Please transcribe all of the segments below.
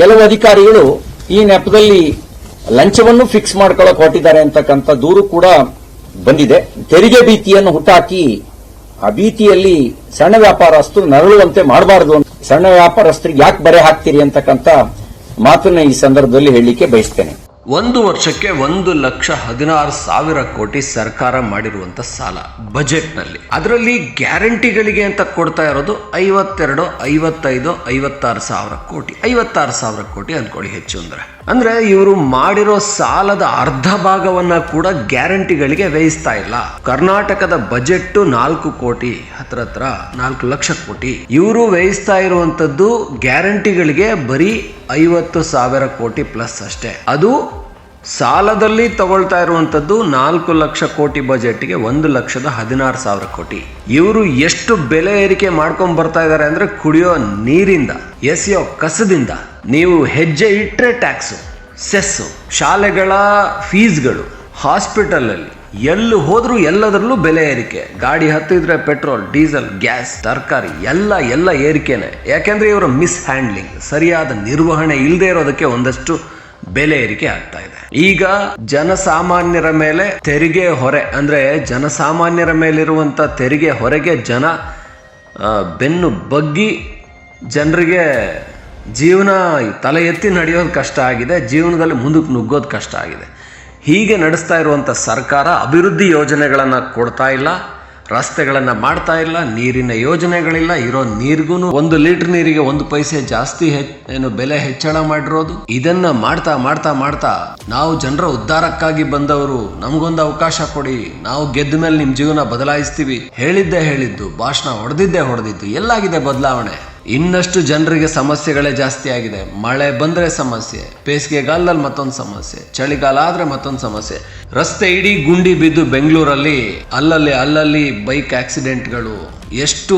ಕೆಲವು ಅಧಿಕಾರಿಗಳು ಈ ನೆಪದಲ್ಲಿ ಲಂಚವನ್ನು ಫಿಕ್ಸ್ ಮಾಡ್ಕೊಳ್ಳಕ್ ಹೊರಟಿದ್ದಾರೆ ಅಂತಕ್ಕಂಥ ದೂರು ಕೂಡ ಬಂದಿದೆ. ತೆರಿಗೆ ಭೀತಿಯನ್ನು ಹುಟ್ಟಾಕಿ ಆ ಭೀತಿಯಲ್ಲಿ ಸಣ್ಣ ವ್ಯಾಪಾರಸ್ಥರು ನರಳುವಂತೆ ಮಾಡಬಾರದು ಅಂತ ಸಣ್ಣ ವ್ಯಾಪಾರಸ್ಥರಿಗೆ ಯಾಕೆ ಬರೆ ಹಾಕ್ತೀರಿ ಅಂತಕ್ಕಂಥ ಮಾತನ್ನ ಈ ಸಂದರ್ಭದಲ್ಲಿ ಹೇಳಲಿಕ್ಕೆ ಬಯಸ್ತೇನೆ. ಒಂದು ವರ್ಷಕ್ಕೆ ಒಂದು ಲಕ್ಷ ಹದಿನಾರು ಸಾವಿರ ಕೋಟಿ ಸರ್ಕಾರ ಮಾಡಿರುವಂತ ಸಾಲ ಬಜೆಟ್ನಲ್ಲಿ ಅದರಲ್ಲಿ ಗ್ಯಾರಂಟಿಗಳಿಗೆ ಅಂತ ಕೊಡ್ತಾ ಇರೋದು ಐವತ್ತೆರಡು, ಐವತ್ತೈದು, ಐವತ್ತಾರು ಸಾವಿರ ಕೋಟಿ. ಐವತ್ತಾರು ಸಾವಿರ ಕೋಟಿ ಅಂದ್ಕೊಳ್ಳಿ ಹೆಚ್ಚು ಅಂದ್ರೆ. ಅಂದ್ರೆ ಇವರು ಮಾಡಿರೋ ಸಾಲದ ಅರ್ಧ ಭಾಗವನ್ನ ಕೂಡ ಗ್ಯಾರಂಟಿಗಳಿಗೆ ವ್ಯಯಿಸ್ತಾ ಇಲ್ಲ. ಕರ್ನಾಟಕದ ಬಜೆಟ್ ನಾಲ್ಕು ಕೋಟಿ, ಹತ್ರ ಹತ್ರ ನಾಲ್ಕು ಲಕ್ಷ ಕೋಟಿ. ಇವರು ವ್ಯಯಿಸ್ತಾ ಇರುವಂತದ್ದು ಗ್ಯಾರಂಟಿಗಳಿಗೆ ಬರೀ ಐವತ್ತು ಸಾವಿರ ಕೋಟಿ ಪ್ಲಸ್ ಅಷ್ಟೇ. ಅದು ಸಾಲದಲ್ಲಿ ತಗೊಳ್ತಾ ಇರುವಂತದ್ದು ನಾಲ್ಕು ಲಕ್ಷ ಕೋಟಿ ಬಜೆಟ್ಗೆ ಒಂದು ಲಕ್ಷದ ಹದಿನಾರು ಸಾವಿರ ಕೋಟಿ. ಇವರು ಎಷ್ಟು ಬೆಲೆ ಏರಿಕೆ ಮಾಡ್ಕೊಂಡ್ ಬರ್ತಾ ಇದ್ದಾರೆ ಅಂದ್ರೆ ಕುಡಿಯೋ ನೀರಿಂದ, ಎಸೆಯೋ ಕಸದಿಂದ. ನೀವು ಹೆಜ್ಜೆ ಇಟ್ಟರೆ ಟ್ಯಾಕ್ಸು, ಸೆಸ್ಸು, ಶಾಲೆಗಳ ಫೀಸ್ಗಳು ಹಾಸ್ಪಿಟಲ್ ಅಲ್ಲಿ ಎಲ್ಲಿ ಹೋದರೂ ಎಲ್ಲದರಲ್ಲೂ ಬೆಲೆ ಏರಿಕೆ. ಗಾಡಿ ಹತ್ತಿದ್ರೆ ಪೆಟ್ರೋಲ್, ಡೀಸೆಲ್, ಗ್ಯಾಸ್, ತರಕಾರಿ, ಎಲ್ಲ ಎಲ್ಲ ಏರಿಕೆನೆ. ಯಾಕೆಂದ್ರೆ ಇವರ ಮಿಸ್ ಹ್ಯಾಂಡ್ಲಿಂಗ್ ಸರಿಯಾದ ನಿರ್ವಹಣೆ ಇಲ್ಲದೆ ಇರೋದಕ್ಕೆ ಒಂದಷ್ಟು ಬೆಲೆ ಏರಿಕೆ ಆಗ್ತಾ ಇದೆ. ಈಗ ಜನಸಾಮಾನ್ಯರ ಮೇಲೆ ತೆರಿಗೆ ಹೊರೆ, ಅಂದ್ರೆ ಜನಸಾಮಾನ್ಯರ ಮೇಲಿರುವಂತ ತೆರಿಗೆ ಹೊರೆಗೆ ಜನ ಬೆನ್ನು ಬಗ್ಗಿ ಜನರಿಗೆ ಜೀವನ ತಲೆ ಎತ್ತಿ ನಡೆಯೋದು ಕಷ್ಟ ಆಗಿದೆ, ಜೀವನದಲ್ಲಿ ಮುಂದಕ್ಕೆ ನುಗ್ಗೋದು ಕಷ್ಟ ಆಗಿದೆ. ಹೀಗೆ ನಡೆಸ್ತಾ ಇರುವಂಥ ಸರ್ಕಾರ ಅಭಿವೃದ್ಧಿ ಯೋಜನೆಗಳನ್ನು ಕೊಡ್ತಾ ಇಲ್ಲ, ರಸ್ತೆಗಳನ್ನು ಮಾಡ್ತಾ ಇಲ್ಲ, ನೀರಿನ ಯೋಜನೆಗಳಿಲ್ಲ, ಇರೋ ನೀರಿಗೂ ಒಂದು ಲೀಟರ್ ನೀರಿಗೆ ಒಂದು ಪೈಸೆ ಜಾಸ್ತಿ ಏನು ಬೆಲೆ ಹೆಚ್ಚಳ ಮಾಡಿರೋದು. ಇದನ್ನ ಮಾಡ್ತಾ ಮಾಡ್ತಾ ಮಾಡ್ತಾ ನಾವು ಜನರ ಉದ್ಧಾರಕ್ಕಾಗಿ ಬಂದವರು ನಮಗೊಂದು ಅವಕಾಶ ಕೊಡಿ, ನಾವು ಗೆದ್ದ ಮೇಲೆ ನಿಮ್ಮ ಜೀವನ ಬದಲಾಯಿಸ್ತೀವಿ. ಹೇಳಿದ್ದೆ ಹೇಳಿದ್ದು, ಭಾಷಣ ಹೊಡೆದಿದ್ದೆ ಹೊಡೆದಿದ್ದು, ಎಲ್ಲಾಗಿದೆ ಬದಲಾವಣೆ. ಇನ್ನಷ್ಟು ಜನರಿಗೆ ಸಮಸ್ಯೆಗಳೇ ಜಾಸ್ತಿ ಆಗಿದೆ. ಮಳೆ ಬಂದ್ರೆ ಸಮಸ್ಯೆ, ಬೇಸಿಗೆಗಾಲದಲ್ಲಿ ಮತ್ತೊಂದು ಸಮಸ್ಯೆ, ಚಳಿಗಾಲ ಆದರೆ ಮತ್ತೊಂದು ಸಮಸ್ಯೆ. ರಸ್ತೆ ಇಡೀ ಗುಂಡಿ ಬಿದ್ದು ಬೆಂಗಳೂರಲ್ಲಿ, ಅಲ್ಲಲ್ಲಿ ಅಲ್ಲಲ್ಲಿ ಬೈಕ್ ಆಕ್ಸಿಡೆಂಟ್ಗಳು. ಎಷ್ಟು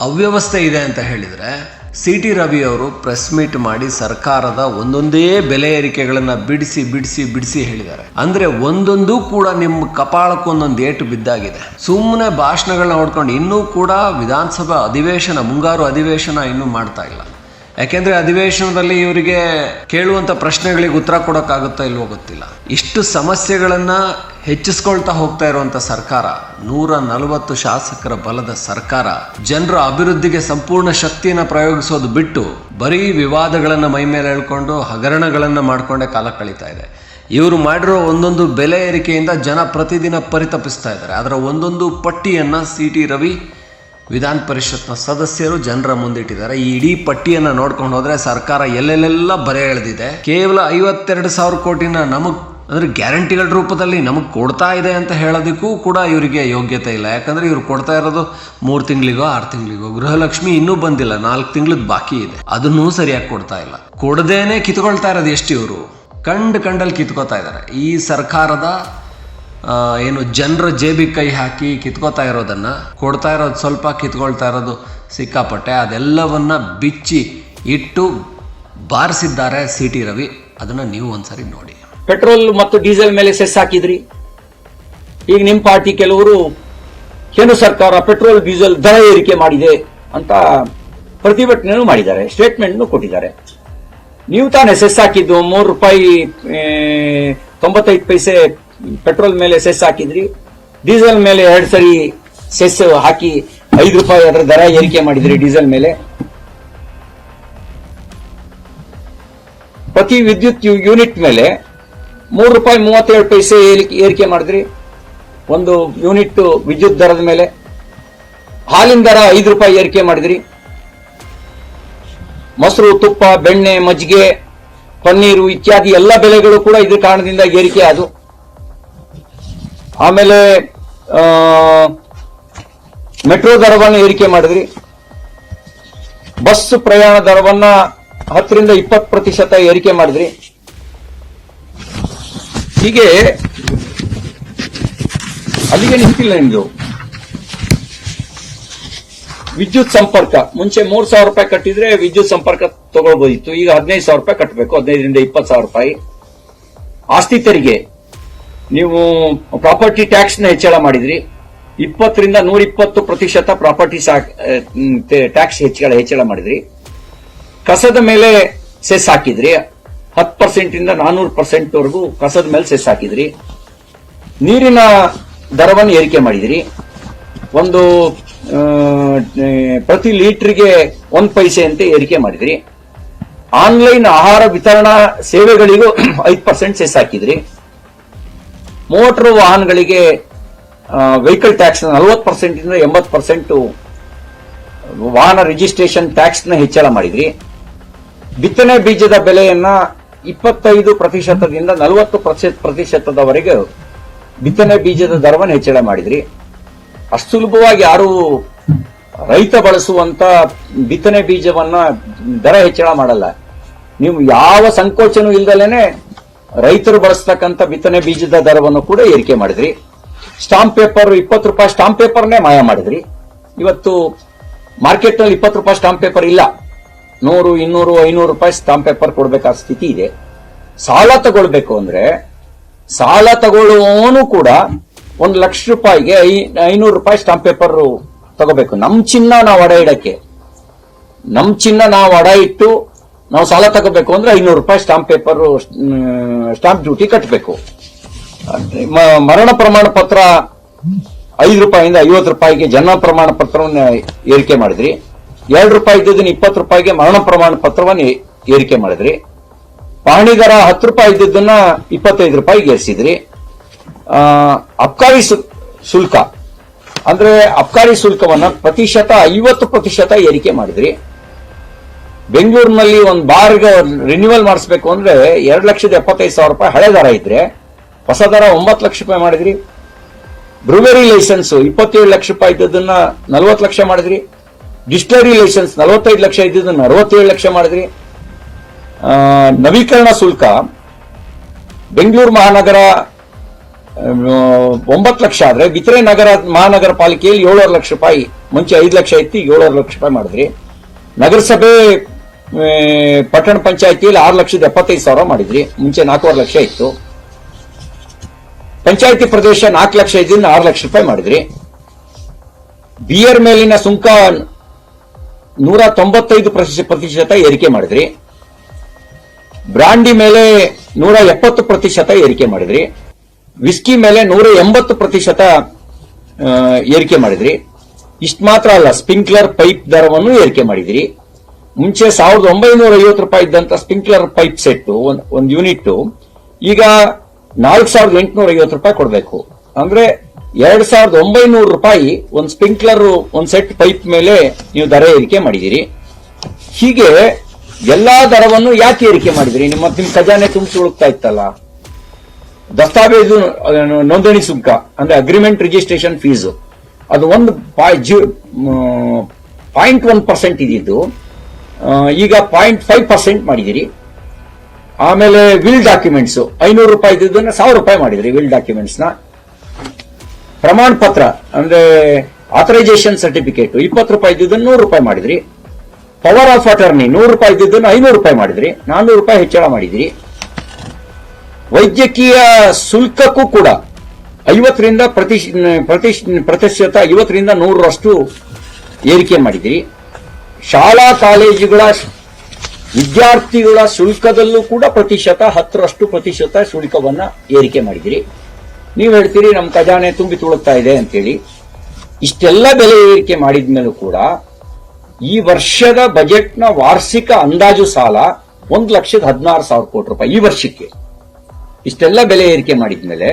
ಅವ್ಯವಸ್ಥೆ ಇದೆ ಅಂತ ಹೇಳಿದ್ರೆ ಸಿ ಟಿ ರವಿ ಅವರು ಪ್ರೆಸ್ ಮೀಟ್ ಮಾಡಿ ಸರ್ಕಾರದ ಒಂದೊಂದೇ ಬೆಲೆ ಏರಿಕೆಗಳನ್ನು ಬಿಡಿಸಿ ಬಿಡಿಸಿ ಬಿಡಿಸಿ ಹೇಳಿದ್ದಾರೆ. ಅಂದ್ರೆ ಒಂದೊಂದು ಕೂಡ ನಿಮ್ಮ ಕಪಾಳಕ್ಕೊಂದೊಂದು ಏಟು ಬಿದ್ದಾಗಿದೆ. ಸುಮ್ಮನೆ ಭಾಷಣಗಳನ್ನ ನೋಡ್ಕೊಂಡು ಇನ್ನೂ ಕೂಡ ವಿಧಾನಸಭಾ ಅಧಿವೇಶನ, ಮುಂಗಾರು ಅಧಿವೇಶನ ಇನ್ನೂ ಮಾಡ್ತಾ ಇಲ್ಲ. ಯಾಕೆಂದರೆ ಅಧಿವೇಶನದಲ್ಲಿ ಇವರಿಗೆ ಕೇಳುವಂತ ಪ್ರಶ್ನೆಗಳಿಗೆ ಉತ್ತರ ಕೊಡೋಕ್ಕಾಗುತ್ತಾ ಇಲ್ವೋ ಗೊತ್ತಿಲ್ಲ. ಇಷ್ಟು ಸಮಸ್ಯೆಗಳನ್ನ ಹೆಚ್ಚಿಸ್ಕೊಳ್ತಾ ಹೋಗ್ತಾ ಇರುವಂತ ಸರ್ಕಾರ, ನೂರ ನಲವತ್ತು ಶಾಸಕರ ಬಲದ ಸರ್ಕಾರ, ಜನರ ಅಭಿವೃದ್ಧಿಗೆ ಸಂಪೂರ್ಣ ಶಕ್ತಿಯನ್ನು ಪ್ರಯೋಗಿಸೋದು ಬಿಟ್ಟು ಬರೀ ವಿವಾದಗಳನ್ನ ಮೈಮೇಲೆ ಹೇಳ್ಕೊಂಡು ಹಗರಣಗಳನ್ನ ಮಾಡ್ಕೊಂಡೆ ಕಾಲ ಕಳೀತಾ ಇದೆ. ಇವರು ಮಾಡಿರೋ ಒಂದೊಂದು ಬೆಲೆ ಏರಿಕೆಯಿಂದ ಜನ ಪ್ರತಿದಿನ ಪರಿತಪಿಸ್ತಾ ಇದ್ದಾರೆ. ಅದರ ಒಂದೊಂದು ಪಟ್ಟಿಯನ್ನ ಸಿ ಟಿ ರವಿ, ವಿಧಾನ ಪರಿಷತ್ನ ಸದಸ್ಯರು, ಜನರ ಮುಂದಿಟ್ಟಿದ್ದಾರೆ ಈ ಇಡೀ ಪಟ್ಟಿಯನ್ನ ನೋಡ್ಕೊಂಡು ಹೋದರೆ ಸರ್ಕಾರ ಎಲ್ಲೆಲ್ಲೆಲ್ಲ ಬರೆ ಎಳೆದಿದೆ. ಕೇವಲ ಐವತ್ತೆರಡು ಸಾವಿರ ಕೋಟಿನ ನಮಗ್ ಅಂದ್ರೆ ಗ್ಯಾರಂಟಿಗಳ ರೂಪದಲ್ಲಿ ನಮಗೆ ಕೊಡ್ತಾ ಇದೆ ಅಂತ ಹೇಳೋದಕ್ಕೂ ಕೂಡ ಇವರಿಗೆ ಯೋಗ್ಯತೆ ಇಲ್ಲ. ಯಾಕಂದ್ರೆ ಇವ್ರು ಕೊಡ್ತಾ ಇರೋದು ಮೂರು ತಿಂಗಳಿಗೋ, ಆರು ತಿಂಗಳಿಗೋ, ಗೃಹಲಕ್ಷ್ಮಿ ಇನ್ನೂ ಬಂದಿಲ್ಲ. ನಾಲ್ಕು ತಿಂಗಳದ್ದು ಬಾಕಿ ಇದೆ. ಅದನ್ನೂ ಸರಿಯಾಗಿ ಕೊಡ್ತಾ ಇಲ್ಲ. ಕೊಡದೇನೆ ಕಿತ್ಕೊಳ್ತಾ ಇರೋದು ಎಷ್ಟು ಇವರು? ಕಂಡು ಕಂಡಲ್ಲಿ ಕಿತ್ಕೋತಾ ಇದ್ದಾರೆ ಈ ಸರ್ಕಾರದ ಏನು ಜನರ ಜೇಬಿಗೆ ಕೈ ಹಾಕಿ ಕಿತ್ಕೋತಾ ಇರೋದನ್ನ, ಕೊಡ್ತಾ ಇರೋದು ಸ್ವಲ್ಪ ಕಿತ್ಕೊಳ್ತಾ ಇರೋದು ಸಿಕ್ಕಾಪಟ್ಟೆ. ಅದೆಲ್ಲವನ್ನ ಬಿಚ್ಚಿ ಇಟ್ಟು ಬಾರಿಸಿದ್ದಾರೆ ಸಿ ಟಿ ರವಿ. ಅದನ್ನು ನೀವು ಒಂದ್ಸರಿ ನೋಡಿ. ಪೆಟ್ರೋಲ್ ಮತ್ತು ಡೀಸೆಲ್ ಮೇಲೆ ಸೆಸ್ ಹಾಕಿದ್ರಿ. ಈಗ ನಿಮ್ಮ ಪಾರ್ಟಿ ಕೆಲವರು, ಕೇಂದ್ರ ಸರ್ಕಾರ ಪೆಟ್ರೋಲ್, ಡೀಸೆಲ್ ದರ ಏರಿಕೆ ಮಾಡಿದೆ ಅಂತ ಪ್ರತಿಭಟನೆ ಮಾಡಿದ್ದಾರೆ ಸ್ಟೇಟ್ಮೆಂಟ್ ಕೊಟ್ಟಿದ್ದಾರೆ. ನೀವು ತಾನೇ ಸೆಸ್ ಹಾಕಿದ್ದು, ಮೂರು ರೂಪಾಯಿ ತೊಂಬತ್ತೈದು ಪೈಸೆ ಪೆಟ್ರೋಲ್ ಮೇಲೆ ಸೆಸ್ ಹಾಕಿದ್ರಿ. ಡೀಸೆಲ್ ಮೇಲೆ ಎರಡು ಸರಿ ಸೆಸ್ ಹಾಕಿ ಐದು ರೂಪಾಯಿ ಅದರ ದರ ಏರಿಕೆ ಮಾಡಿದ್ರಿ ಡೀಸೆಲ್ ಮೇಲೆ. ಪ್ರತಿ ವಿದ್ಯುತ್ ಯೂನಿಟ್ ಮೇಲೆ ಮೂರು ರೂಪಾಯಿ ಮೂವತ್ತೇಳು ಪೈಸೆ ಏರಿಕೆ ಏರಿಕೆ ಮಾಡಿದ್ರಿ. ಒಂದು ಯೂನಿಟ್ ವಿದ್ಯುತ್ ದರದ ಮೇಲೆ ಹಾಲಿನ ದರ ಐದು ರೂಪಾಯಿ ಏರಿಕೆ ಮಾಡಿದ್ರಿ. ಮೊಸರು, ತುಪ್ಪ, ಬೆಣ್ಣೆ, ಮಜ್ಜಿಗೆ, ಪನ್ನೀರು ಇತ್ಯಾದಿ ಎಲ್ಲ ಬೆಲೆಗಳು ಕೂಡ ಇದ್ರ ಕಾರಣದಿಂದ ಏರಿಕೆ ಆದವು ಆಮೇಲೆ ಮೆಟ್ರೋ ದರವನ್ನು ಏರಿಕೆ ಮಾಡಿದ್ರಿ. ಬಸ್ ಪ್ರಯಾಣ ದರವನ್ನ ಹತ್ತರಿಂದ ಇಪ್ಪತ್ತು ಪ್ರತಿಶತ ಏರಿಕೆ ಮಾಡಿದ್ರಿ. ಹೀಗೆ ಅಲ್ಲಿಗೆ ನಿಂತಿಲ್ಲ ನಿಮ್ದು. ವಿದ್ಯುತ್ ಸಂಪರ್ಕ. ಮುಂಚೆ ಮೂರ್ ಸಾವಿರ ರೂಪಾಯಿ ಕಟ್ಟಿದ್ರೆ ವಿದ್ಯುತ್ ಸಂಪರ್ಕ ತಗೊಳ್ಬೋದಿತ್ತು. ಈಗ ಹದಿನೈದು ಸಾವಿರ ರೂಪಾಯಿ ಕಟ್ಟಬೇಕು. ಹದಿನೈದರಿಂದ ಇಪ್ಪತ್ತು ಸಾವಿರ ರೂಪಾಯಿ. ಆಸ್ತಿ ತೆರಿಗೆ. ನೀವು ಪ್ರಾಪರ್ಟಿ ಟ್ಯಾಕ್ಸ್ನ ಹೆಚ್ಚಳ ಮಾಡಿದ್ರಿ. ಇಪ್ಪತ್ತರಿಂದ ನೂರ ಇಪ್ಪತ್ತು ಪ್ರತಿಶತ ಪ್ರಾಪರ್ಟಿ ಟ್ಯಾಕ್ಸ್ ಹೆಚ್ಚಳ ಹೆಚ್ಚಳ ಮಾಡಿದ್ರಿ. ಕಸದ ಮೇಲೆ ಸೆಸ್ ಹಾಕಿದ್ರಿ. ಹತ್ತು ಪರ್ಸೆಂಟ್ ಇಂದ ನಾನೂರು ಪರ್ಸೆಂಟ್ ವರೆಗೂ ಕಸದ ಮೇಲೆ ಸೆಸ್ ಹಾಕಿದ್ರಿ. ನೀರಿನ ದರವನ್ನು ಏರಿಕೆ ಮಾಡಿದಿರಿ. ಒಂದು ಪ್ರತಿ ಲೀಟ್ರಿಗೆ ಒಂದು ಪೈಸೆ ಅಂತ ಏರಿಕೆ ಮಾಡಿದ್ರಿ. ಆನ್ಲೈನ್ ಆಹಾರ ವಿತರಣಾ ಸೇವೆಗಳಿಗೂ ಐದು ಪರ್ಸೆಂಟ್ ಸೆಸ್ ಹಾಕಿದ್ರಿ. ಮೋಟರ್ ವಾಹನಗಳಿಗೆ ವೆಹಿಕಲ್ ಟ್ಯಾಕ್ಸ್ ನಲವತ್ತು ಪರ್ಸೆಂಟ್ ಇಂದ ಎಂಬತ್ತು ಪರ್ಸೆಂಟ್ ವಾಹನ ರಿಜಿಸ್ಟ್ರೇಷನ್ ಟ್ಯಾಕ್ಸ್ನ ಹೆಚ್ಚಳ ಮಾಡಿದ್ರಿ. ಬಿತ್ತನೆ ಬೀಜದ ಬೆಲೆಯನ್ನ ಇಪ್ಪತ್ತೈದು ಪ್ರತಿಶತದಿಂದ ನಲವತ್ತು ಪ್ರತಿಶತದವರೆಗೆ ಬಿತ್ತನೆ ಬೀಜದ ದರವನ್ನು ಹೆಚ್ಚಳ ಮಾಡಿದ್ರಿ. ಅಷ್ಟು ಸುಲಭವಾಗಿ ಯಾರು ರೈತ ಬಳಸುವಂತ ಬಿತ್ತನೆ ಬೀಜವನ್ನ ದರ ಹೆಚ್ಚಳ ಮಾಡಲ್ಲ. ನೀವು ಯಾವ ಸಂಕೋಚನೂ ಇಲ್ದಲೇನೆ ರೈತರು ಬಳಸ್ತಕ್ಕಂಥ ಬಿತ್ತನೆ ಬೀಜದ ದರವನ್ನು ಕೂಡ ಏರಿಕೆ ಮಾಡಿದ್ರಿ. ಸ್ಟಾಂಪ್ ಪೇಪರ್ ಇಪ್ಪತ್ತು ರೂಪಾಯಿ ಸ್ಟಾಂಪ್ ಪೇಪರ್ನೇ ಮಾಯ ಮಾಡಿದ್ರಿ. ಇವತ್ತು ಮಾರ್ಕೆಟ್ನಲ್ಲಿ ಇಪ್ಪತ್ತು ರೂಪಾಯಿ ಸ್ಟಾಂಪ್ ಪೇಪರ್ ಇಲ್ಲ. ನೂರು, ಇನ್ನೂರು, ಐನೂರು ರೂಪಾಯಿ ಸ್ಟಾಂಪ್ ಪೇಪರ್ ಕೊಡಬೇಕಾದ ಸ್ಥಿತಿ ಇದೆ. ಸಾಲ ತಗೊಳ್ಬೇಕು ಅಂದ್ರೆ, ಸಾಲ ತಗೊಳ್ಳೋನು ಕೂಡ ಒಂದು ಲಕ್ಷ ರೂಪಾಯಿಗೆ ಐ, ಐನೂರು ರೂಪಾಯಿ ಸ್ಟಾಂಪ್ ಪೇಪರ್ ತಗೋಬೇಕು. ನಮ್ ಚಿನ್ನ ನಾವು ಅಡ ಇಡಕ್ಕೆ. ನಮ್ ಚಿನ್ನ ನಾವು ಅಡ ಇಟ್ಟು ನಾವು ಸಾಲ ತಗೋಬೇಕು ಅಂದ್ರೆ ಐನೂರು ರೂಪಾಯಿ ಸ್ಟಾಂಪ್ ಪೇಪರ್ ಸ್ಟಾಂಪ್ ಡ್ಯೂಟಿ ಕಟ್ಟಬೇಕು ಮರಣ ಪ್ರಮಾಣ ಪತ್ರ ಐದು ರೂಪಾಯಿಂದ ಐವತ್ತು ರೂಪಾಯಿಗೆ ಜನ್ಮ ಪ್ರಮಾಣ ಪತ್ರವನ್ನು ಏರಿಕೆ ಮಾಡಿದ್ರಿ. ಎರಡು ರೂಪಾಯಿ ಇದ್ದಿದ್ದನ್ನು ಇಪ್ಪತ್ತು ರೂಪಾಯಿಗೆ ಮರಣ ಪ್ರಮಾಣ ಪತ್ರವನ್ನು ಏರಿಕೆ ಮಾಡಿದ್ರಿ. ಪಹಣಿಗರ ಹತ್ತು ರೂಪಾಯಿ ಇದ್ದದನ್ನ ಇಪ್ಪತ್ತೈದು ರೂಪಾಯಿಗೆ ಏರಿಸಿದ್ರಿ. ಅಬ್ಕಾರಿ ಶುಲ್ಕ. ಅಂದ್ರೆ ಅಬ್ಕಾರಿ ಶುಲ್ಕವನ್ನ ಪ್ರತಿಶತ, ಐವತ್ತು ಪ್ರತಿಶತ ಏರಿಕೆ ಮಾಡಿದ್ರಿ. ಬೆಂಗಳೂರಿನಲ್ಲಿ ಒಂದು ಬಾರ್ಗೆ ರಿನ್ಯೂವಲ್ ಮಾಡಿಸ್ಬೇಕು ಅಂದ್ರೆ ಎರಡು ಲಕ್ಷದ ಎಪ್ಪತ್ತೈದು ಸಾವಿರ ರೂಪಾಯಿ ಹಳೆ ದರ ಇದ್ರೆ ಹೊಸ ದರ ಒಂಬತ್ತು ಲಕ್ಷ ರೂಪಾಯಿ ಮಾಡಿದ್ರಿ. ಬ್ರೂವೆರಿ ಲೈಸೆನ್ಸ್ ಇಪ್ಪತ್ತೇಳು ಲಕ್ಷ ರೂಪಾಯಿ ಇದ್ದದನ್ನ ನಲವತ್ತು ಲಕ್ಷ ಮಾಡಿದ್ರಿ. ಡಿಸ್ಟರಿ ಲೈಸೆನ್ಸ್ ನಲವತ್ತೈದು ಲಕ್ಷ ಇದ್ದಿದ್ದು ಅರವತ್ತೇಳು ಲಕ್ಷ ಮಾಡಿದ್ರಿ. ನವೀಕರಣ ಶುಲ್ಕ, ಬೆಂಗಳೂರು ಮಹಾನಗರ ಒಂಬತ್ತು ಲಕ್ಷ ಆದ್ರೆ ಬಿತ್ರೆ ನಗರ, ಮಹಾನಗರ ಪಾಲಿಕೆಯಲ್ಲಿ ಏಳೂವರೆ ಲಕ್ಷ ರೂಪಾಯಿ, ಮುಂಚೆ ಐದು ಲಕ್ಷ ಇತ್ತು, ಏಳೂವರೆ ಲಕ್ಷ ರೂಪಾಯಿ ಮಾಡಿದ್ರಿ. ನಗರಸಭೆ ಪಟ್ಟಣ ಪಂಚಾಯತಿಯಲ್ಲಿ ಆರು ಲಕ್ಷದ ಎಪ್ಪತ್ತೈದು ಸಾವಿರ ಮಾಡಿದ್ರಿ, ಮುಂಚೆ ನಾಲ್ಕೂವರೆ ಲಕ್ಷ ಇತ್ತು. ಪಂಚಾಯತಿ ಪ್ರದೇಶ ನಾಲ್ಕು ಲಕ್ಷ ಇದ್ದಿಂದ ಆರು ಲಕ್ಷ ರೂಪಾಯಿ ಮಾಡಿದ್ರಿ. ಬಿಯರ್ ಮೇಲಿನ ಸುಂಕ ನೂರ ತೊಂಬತ್ತೈದು ಪ್ರತಿಶ- ಪ್ರತಿಶತ ಏರಿಕೆ ಮಾಡಿದ್ರಿ. ಬ್ರಾಂಡಿ ಮೇಲೆ ನೂರ ಎಪ್ಪತ್ತು ಪ್ರತಿಶತ ಏರಿಕೆ ಮಾಡಿದ್ರಿ. ವಿಸ್ಕಿ ಮೇಲೆ ನೂರ ಎಂಬತ್ತು ಪ್ರತಿಶತ ಏರಿಕೆ ಮಾಡಿದ್ರಿ. ಇಷ್ಟು ಮಾತ್ರ ಅಲ್ಲ, ಸ್ಪಿಂಕ್ಲರ್ ಪೈಪ್ ದರವನ್ನು ಏರಿಕೆ ಮಾಡಿದಿರಿ. ಮುಂಚೆ ಸಾವಿರದ ಒಂಬೈನೂರ ಐವತ್ತು ರೂಪಾಯಿ ಇದ್ದಂತ ಸ್ಪಿಂಕ್ಲರ್ ಪೈಪ್ ಸೆಟ್ ಒಂದು ಯೂನಿಟ್ ಈಗ ನಾಲ್ಕು ಸಾವಿರದ ಎಂಟುನೂರ ಐವತ್ತು ರೂಪಾಯಿ ಕೊಡಬೇಕು. ಅಂದ್ರೆ ಎರಡ್ ಸಾವಿರದ ಒಂಬೈನೂರು ರೂಪಾಯಿ ಒಂದು ಸ್ಪ್ರಿಂಕ್ಲರ್ ಒಂದು ಸೆಟ್ ಪೈಪ್ ಮೇಲೆ ನೀವು ದರ ಏರಿಕೆ ಮಾಡಿದಿರಿ. ಹೀಗೆ ಎಲ್ಲಾ ದರವನ್ನು ಯಾಕೆ ಏರಿಕೆ ಮಾಡಿದಿರಿ? ನಿಮ್ಮ ನಿಮ್ ಖಜಾನೆ ತುಂಬಿಸಿ ಉಳುಕ್ತಾ ಇತ್ತಲ್ಲ. ದಸ್ತಾವೇಜು ನೋಂದಣಿ ಸುಂಕ, ಅಂದ್ರೆ ಅಗ್ರಿಮೆಂಟ್ ರಿಜಿಸ್ಟ್ರೇಷನ್ ಫೀಸ್ ಅದು ಒಂದು ಪಾಯಿಂಟ್ ಒನ್ ಪರ್ಸೆಂಟ್ ಇದ್ದಿದ್ದು. ಈಗ ಪಾಯಿಂಟ್ ಫೈವ್ ಪರ್ಸೆಂಟ್ ಮಾಡಿದಿರಿ. ಆಮೇಲೆ ವಿಲ್ ಡಾಕ್ಯುಮೆಂಟ್ಸ್, ಐನೂರು ರೂಪಾಯಿ ಇದ್ದಿದ್ದನ್ನ ಸಾವಿರ ರೂಪಾಯಿ ಮಾಡಿದ್ರಿ ವಿಲ್ ಡಾಕ್ಯುಮೆಂಟ್ಸ್ನ ಪ್ರಮಾಣ ಪತ್ರ ಅಂದ್ರೆ ಆಥರೈಸೇಷನ್ ಸರ್ಟಿಫಿಕೇಟ್ ಇಪ್ಪತ್ತು ರೂಪಾಯಿ ಇದ್ದಿದ್ದನ್ನು ನೂರು ರೂಪಾಯಿ ಮಾಡಿದ್ರಿ. ಪವರ್ ಆಫ್ ಅಟರ್ನಿ ನೂರು ರೂಪಾಯಿ ಇದ್ದಿದ್ದನ್ನು ಐನೂರು ರೂಪಾಯಿ ಮಾಡಿದ್ರಿ. ನಾನ್ನೂರು ರೂಪಾಯಿ ಹೆಚ್ಚಳ ಮಾಡಿದ್ರಿ. ವೈದ್ಯಕೀಯ ಶುಲ್ಕಕ್ಕೂ ಕೂಡ ಐವತ್ತರಿಂದ ಪ್ರತಿ ಪ್ರತಿ, ಪ್ರತಿಶತ ಐವತ್ತರಿಂದ ನೂರರಷ್ಟು ಏರಿಕೆ ಮಾಡಿದ್ರಿ. ಶಾಲಾ ಕಾಲೇಜುಗಳ ವಿದ್ಯಾರ್ಥಿಗಳ ಶುಲ್ಕದಲ್ಲೂ ಕೂಡ ಪ್ರತಿಶತ ಹತ್ತರಷ್ಟು ಪ್ರತಿಶತ ಶುಲ್ಕವನ್ನ ಏರಿಕೆ ಮಾಡಿದಿರಿ. ನೀವು ಹೇಳ್ತೀರಿ ನಮ್ಮ ಖಜಾನೆ ತುಂಬಿ ತುಳುಕ್ತಾ ಇದೆ ಅಂತೇಳಿ. ಇಷ್ಟೆಲ್ಲ ಬೆಲೆ ಏರಿಕೆ ಮಾಡಿದ್ಮೇಲೂ ಕೂಡ ಈ ವರ್ಷದ ಬಜೆಟ್ನ ವಾರ್ಷಿಕ ಅಂದಾಜು ಸಾಲ ಒಂದು ಲಕ್ಷದ ಹದಿನಾರು ಸಾವಿರ ಕೋಟಿ ರೂಪಾಯಿ ಈ ವರ್ಷಕ್ಕೆ. ಇಷ್ಟೆಲ್ಲ ಬೆಲೆ ಏರಿಕೆ ಮಾಡಿದ್ಮೇಲೆ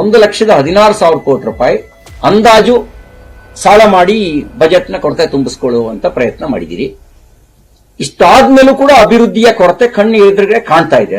ಒಂದು ಲಕ್ಷದ ಹದಿನಾರು ಸಾವಿರ ಕೋಟಿ ರೂಪಾಯಿ ಅಂದಾಜು ಸಾಲ ಮಾಡಿ ಬಜೆಟ್ನ ಕೊರತೆ ತುಂಬಿಸ್ಕೊಳ್ಳುವಂತ ಪ್ರಯತ್ನ ಮಾಡಿದಿರಿ. ಇಷ್ಟಾದ್ಮೇಲೂ ಕೂಡ ಅಭಿವೃದ್ಧಿಯ ಕೊರತೆ ಕಣ್ಣು ಎದುರುಗಡೆ ಕಾಣ್ತಾ ಇದೆ.